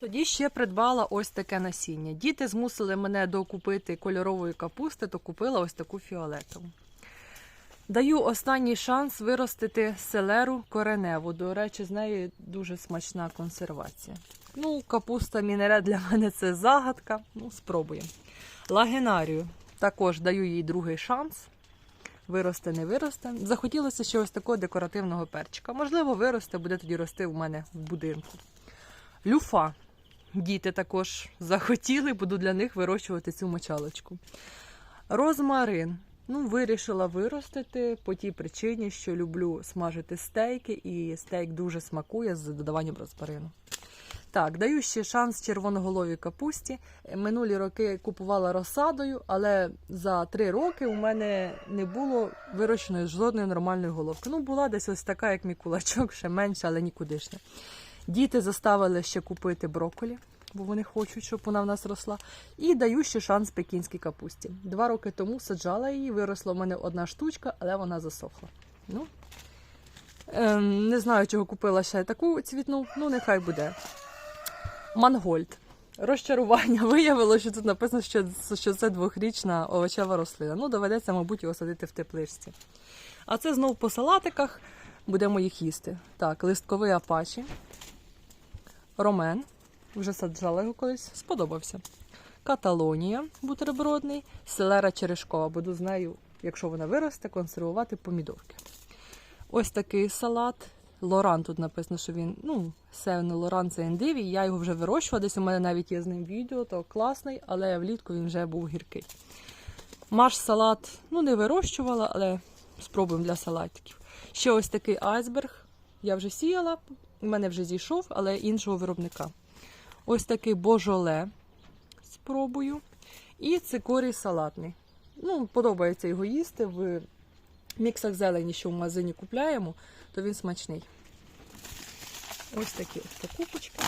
Тоді ще придбала ось таке насіння. Діти змусили мене докупити кольорової капусти, то купила ось таку фіолетову. Даю останній шанс виростити селеру кореневу. До речі, з неї дуже смачна консервація. Ну, капуста мінере для мене це загадка. Ну, спробуємо. Лагенарію також даю їй другий шанс. Виросте, не виросте. Захотілося ще ось такого декоративного перчика. Можливо, виросте, буде тоді рости в мене в будинку. Люфа. Діти також захотіли, буду для них вирощувати цю мочалочку. Розмарин. Ну, вирішила виростити по тій причині, що люблю смажити стейки, і стейк дуже смакує з додаванням розмарину. Так, даю ще шанс червоноголовій капусті. Минулі роки купувала розсадою, але за три роки у мене не було вирощеної жодної нормальної головки. Ну, була десь ось така, як мій кулачок, ще менша, але нікудишня. Діти заставили ще купити брокколі, бо вони хочуть, щоб вона в нас росла. І даю ще шанс пекінській капусті. Два роки тому саджала її, виросла в мене одна штучка, але вона засохла. Ну, ем, не знаю, чого купила ще таку цвітну, ну нехай буде. Мангольд. Розчарування виявилося, що тут написано, що це двохрічна овочева рослина. Ну, доведеться, мабуть, його садити в тепличці. А це знов по салатиках будемо їх їсти. Так, листковий апачі. Ромен. Вже саджала його колись, сподобався. Каталонія бутербродний, селера черешкова. Буду з нею, якщо вона виросте, консервувати помідорки. Ось такий салат. Лоран тут написано, що він, ну, севне Лоран це ендивій. Я його вже вирощувала, десь у мене навіть є з ним відео, то класний, але влітку він вже був гіркий. Маш салат, ну, не вирощувала, але спробуємо для салатиків. Ще ось такий айсберг. Я вже сіяла, у мене вже зійшов, але іншого виробника. Ось такий божоле. Спробую. І цикорій салатний. Ну, подобається його їсти в міксах зелені, що в магазині купляємо, то він смачний. Ось такі ось покупочки.